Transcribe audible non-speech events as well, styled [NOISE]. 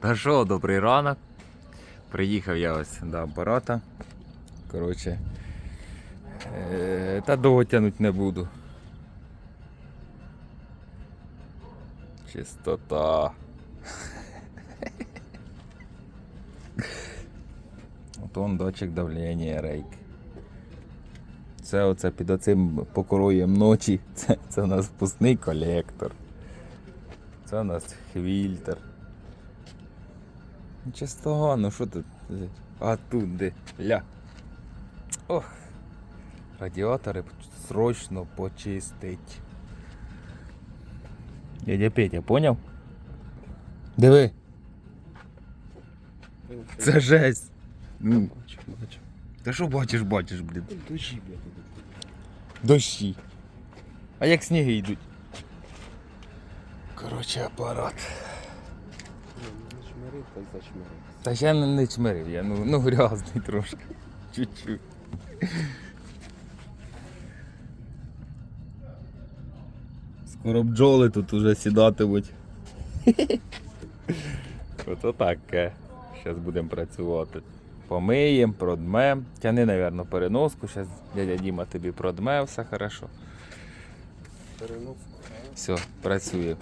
Та що, добрий ранок. Приїхав я ось до апарата. Коротше. Е, та довго тягнути не буду. Чистота. От он датчик давлення рейк. Це оце під оцим покроєм ночі. Це, це у нас впускний колектор. Це у нас фільтр. Чистого, ну що тут? А тут де? Ля. Ох. Радіатори срочно почистить. Дядя Петя, поняв? Диви, це жесть. Ну, Бачу, бачу. та що бачиш, бачиш, блін. Душі, блядь. Дощі. А як сніги йдуть? Коротше, апарат. Зачмирив, так зачмирив. Та ще не, не чмирив я, ну, ну грязний трошки. [LAUGHS] Чуть-чуть. Скоро бджоли тут уже сідатимуть. [LAUGHS] Ото таке. Зараз будемо працювати. Помиємо, продмем. Тяни, напевно, переноску. Зараз дядя Діма тобі продме, все хорошо. Переноску. Все, працює.